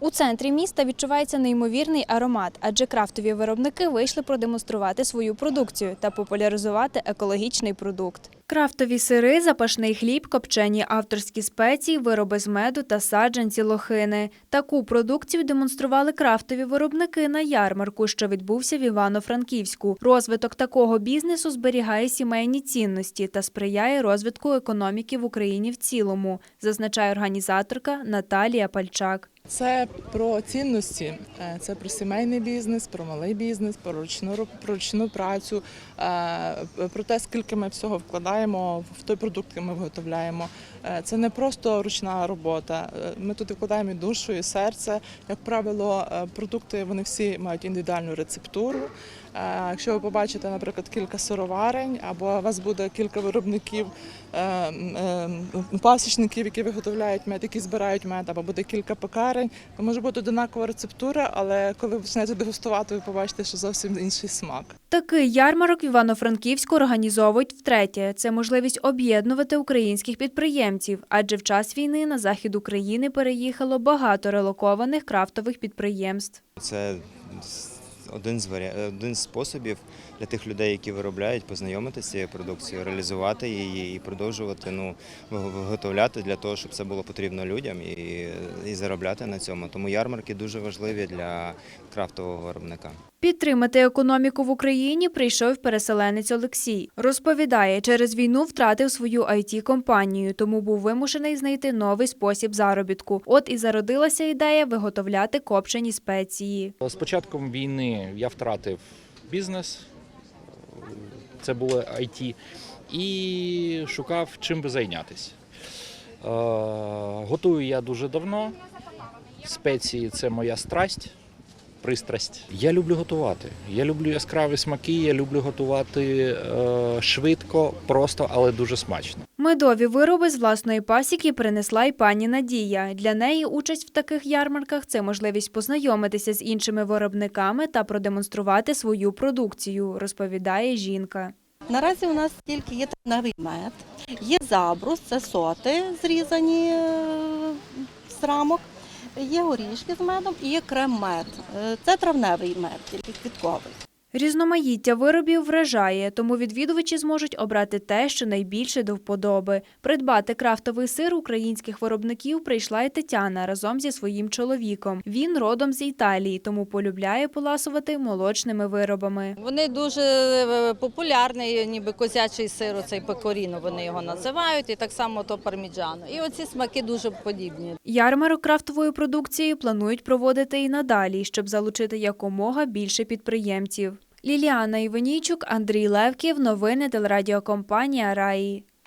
У центрі міста відчувається неймовірний аромат, адже крафтові виробники вийшли продемонструвати свою продукцію та популяризувати екологічний продукт. Крафтові сири, запашний хліб, копчені авторські спеції, вироби з меду та саджанці лохини. Таку продукцію демонстрували крафтові виробники на ярмарку, що відбувся в Івано-Франківську. Розвиток такого бізнесу зберігає сімейні цінності та сприяє розвитку економіки в Україні в цілому, зазначає організаторка Наталія Пальчак. Це про цінності, е, це про сімейний бізнес, про малий бізнес, про ручну про ручну працю, е, про те, скільки ми всього вкладаємо в той продукт, який ми виготовляємо. Е, Це не просто ручна робота. Е, Ми тут вкладаємо і душу, і серце. Як правило, е, продукти вони всі мають індивідуальну рецептуру. Якщо ви побачите, наприклад, кілька сироварень, або у вас буде кілька виробників, пасічників, які виготовляють мед, які збирають мед, або буде кілька пекарень, то може бути одинакова рецептура, але коли ви почнете дегустувати, ви побачите, що зовсім інший смак. Такий ярмарок в Івано-Франківську організовують втретє. Це можливість об'єднувати українських підприємців, адже в час війни на захід України переїхало багато релокованих крафтових підприємств. Це один з один з способів для тих людей, які виробляють, познайомитися з цією продукцією, реалізувати її і продовжувати ну, виготовляти для того, щоб це було потрібно людям і, і заробляти на цьому. Тому ярмарки дуже важливі для крафтового виробника. Підтримати економіку в Україні прийшов переселенець Олексій. Розповідає, через війну втратив свою it компанію тому був вимушений знайти новий спосіб заробітку. От і зародилася ідея виготовляти копчені спеції. З початком війни я втратив бізнес, це було IT, і шукав чим би зайнятися. Е, Готую я дуже давно. Спеції це моя страсть, пристрасть. Я люблю готувати. Я люблю яскраві смаки, я люблю готувати е, швидко, просто, але дуже смачно. Медові вироби з власної пасіки принесла й пані Надія. Для неї участь в таких ярмарках це можливість познайомитися з іншими виробниками та продемонструвати свою продукцію, розповідає жінка. Наразі у нас тільки є травневий мед, є забрус, це соти зрізані е, з рамок, є горішки з медом і є крем-мед. Е, Це травневий мед, тільки квітковий. Різноманіття виробів вражає, тому відвідувачі зможуть обрати те, що найбільше до вподоби. Придбати крафтовий сир українських виробників прийшла й Тетяна разом зі своїм чоловіком. Він родом з Італії, тому полюбляє поласувати молочними виробами. Вони дуже е, популярні, ніби козячий сир, оцей пекоріно вони його називають, і так само то парміджано. І оці смаки дуже подібні. Ярмарок крафтової продукції планують проводити і надалі, щоб залучити якомога більше підприємців. Ліліана Іванійчук, Андрій Левків. Новини телерадіокомпанія Раї.